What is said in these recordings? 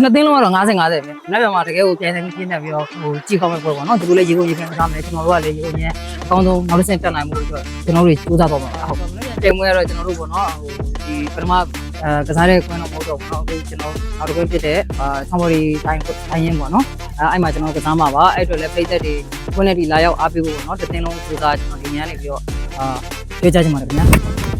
နှစ်သိန်းလုံးကတော့90 50ပဲနောက်ပြန်မှာတကယ်ကိုပြန်နေပြင်းနေပြီးတော့ဟိုကြည့်ကောင်းမဲ့ပွဲပေါ့နော်သူတို့လည်းရေကုန်ရေကန်စားမယ်ကျွန်တော်တို့ကလည်းရေကုန်ရန်အကောင်းဆုံးနောက်တစ်ဆင့်တက်နိုင်မှုအတွက်ကျွန်တော်တို့စူးစမ်းတော့မှာဟုတ်ပြန်ပွဲကတော့ကျွန်တော်တို့ပေါ့နော်ဟိုဒီပထမအဲကစားတဲ့ခွန်းတော့မဟုတ်တော့ဘူးเนาะအခုကျွန်တော်နောက်တစ်ခွန်းဖြစ်တဲ့အာဆောင်းဘော်ဒီတိုင်းတိုင်းရင်ပေါ့နော်အဲအဲ့မှာကျွန်တော်ကစားမှာပါအဲ့အတွက်လည်းပိတ်သက်တွေခွန်းနဲ့ဒီလာရောက်အားပေးဖို့ပေါ့နော်တစ်သိန်းလုံးစူးစမ်းကျွန်တော်ဒီညနေပြီးတော့အာပြောကြချင်ပါတယ်ခင်ဗျာ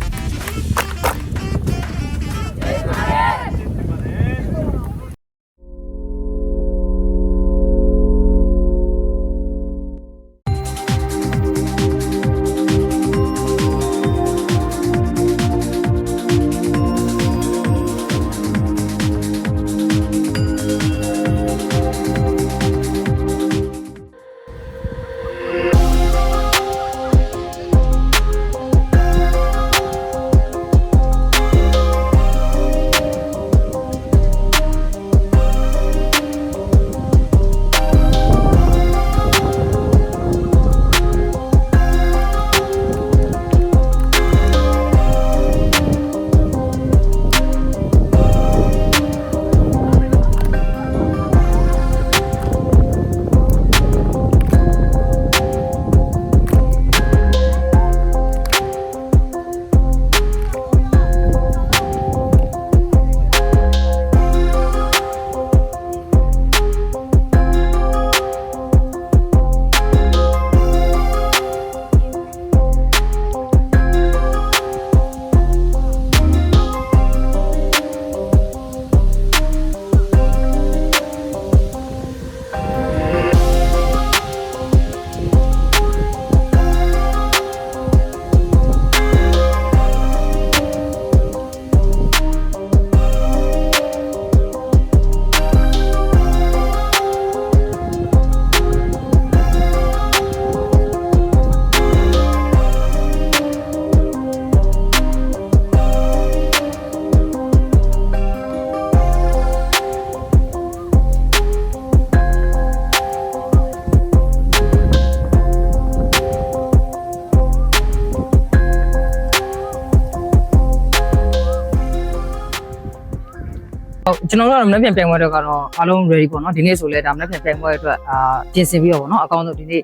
ဟုတ်ကျွန်တော်တို့ကတော့မနေ့ပြန်ပြန်ပွဲတော့ကတော့အားလုံး ready ပေါ့နော်ဒီနေ့ဆိုလဲဒါမနေ့ပြန်ပြန်ပွဲအတွက်အာပြင်ဆင်ပြီးတော့ပေါ့နော်အကောင်းဆုံးဒီနေ့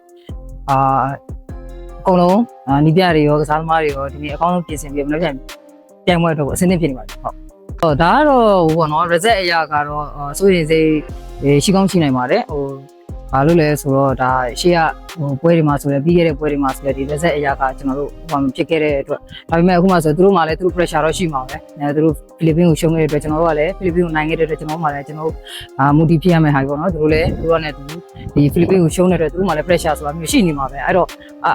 အာအကုန်လုံးအာနီးပြတွေရောကစားသမားတွေရောဒီနေ့အကောင်းဆုံးပြင်ဆင်ပြီးမနေ့ပြန်ပြန်ပွဲအတွက်ကိုအဆင်သင့်ဖြစ်နေပါတယ်ဟုတ်ဟုတ်ဒါကတော့ဟိုပေါ့နော် reset အရာကတော့စိုးရင်စိတ်ရှိကောင်းရှိနိုင်ပါတယ်ဟို ဘာလို့လဲဆိုတော့ဒါရှေ့ကဟိုပွဲတွေမှာဆိုလဲပြီးခဲ့တဲ့ပွဲတွေမှာဆိုလဲဒီ reset အရာကကျွန်တော်တို့ဟိုမှာဖြစ်ခဲ့တဲ့အတွက်ဒါပေမဲ့အခုမှဆိုသူတို့မှလည်းသူတို့ pressure တော့ရှိမှာပဲအဲသူတို့ဖိလစ်ပင်းကိုရှုံးခဲ့တဲ့အတွက်ကျွန်တော်တို့ကလည်းဖိလစ်ပင်းကိုနိုင်ခဲ့တဲ့အတွက်ကျွန်တော်တို့မှလည်းကျွန်တော်တို့အာမူတီဖြစ်ရမယ်ဟာပေါ့နော်သူတို့လည်းသူတို့ကလည်းသူဒီဖိလစ်ပင်းကိုရှုံးနေတဲ့အတွက်သူတို့မှလည်း pressure ဆိုတာမျိုးရှိနေမှာပဲအဲ့တော့အာ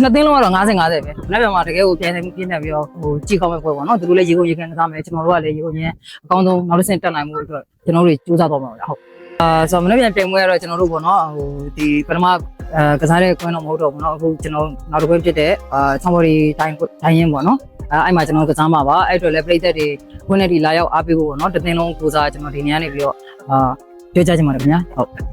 နှစ်သိန်းလုံးကတော့90 50ပဲနောက်ပြန်မှာတကယ်ကိုပြန်နေပြင်းနေပြီးတော့ဟိုကြည့်ကောင်းမဲ့ပွဲပေါ့နော်သူတို့လည်းရေကုန်ရေကန်စားမယ်ကျွန်တော်တို့ကလည်းရေကုန်ရန်အကောင်းဆုံးနောက်တစ်ဆင့်တက်နိုင်မှုအတွက်ကျွန်တော်တို့စူးစမ်းတော့မှာဟုတ် အာဆိုတော့မနေ့ပြန်ပြန်ပွဲကတော့ကျွန်တော်တို့ပေါ့နော်ဟိုဒီပထမအဲကစားတဲ့ကွင်းတော့မဟုတ်တော့ဘူးเนาะအခုကျွန်တော်နောက်တစ်ခွင့်ဖြစ်တဲ့အာဆောင်းဘော်ဒီတိုင်းတိုင်းရင်ပေါ့နော်အဲအဲ့မှာကျွန်တော်ကစားမှာပါအဲ့အတွက်လည်းပရိသတ်တွေခွင့်နဲ့ဒီလာရောက်အားပေးဖို့ပေါ့နော်တသိန်းလုံးကိုစားကျွန်တော်ဒီနေရာနေပြီးတော့အာပြောကြချင်ပါတယ်ခင်ဗျာဟုတ်